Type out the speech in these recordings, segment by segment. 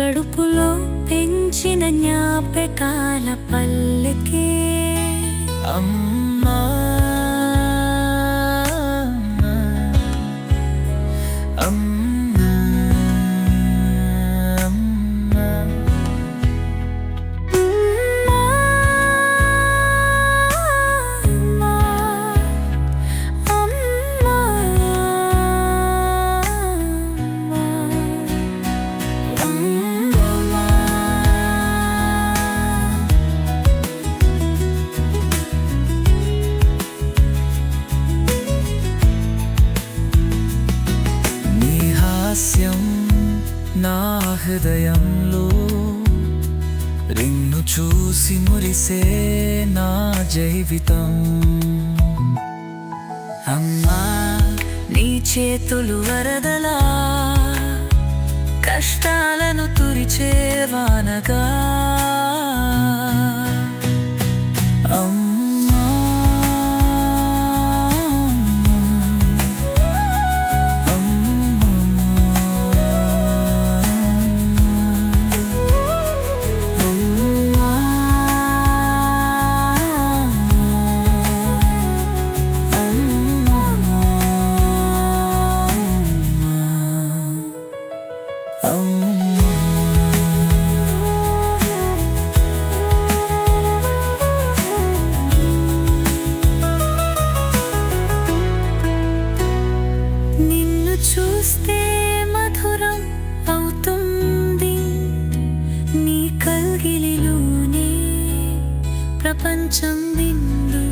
కడుపులో పెంచిన జ్ఞాపకాల పల్లకే. అమ్మ. నా హృదయంలో రిన్ను చూసి మురిసే నా జీవితం. అమ్మా నీ చేతులు వరదలా కష్టాలను తురిచేవానగా నిన్ను చూస్తే మధురం అవుతుంది. నీ కల్గిలిలోనే ప్రపంచం నిండు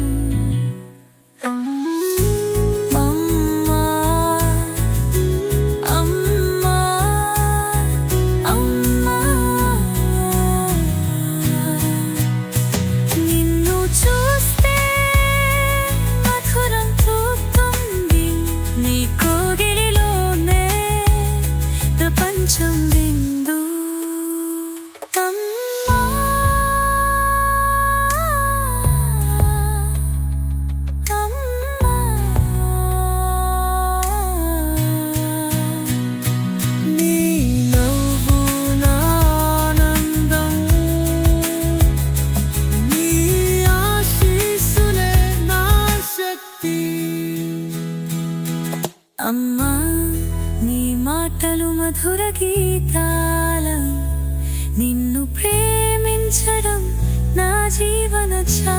అమ్మా నీ మాటలు మధుర గీతాలం నిన్ను ప్రేమించడం నా జీవన చా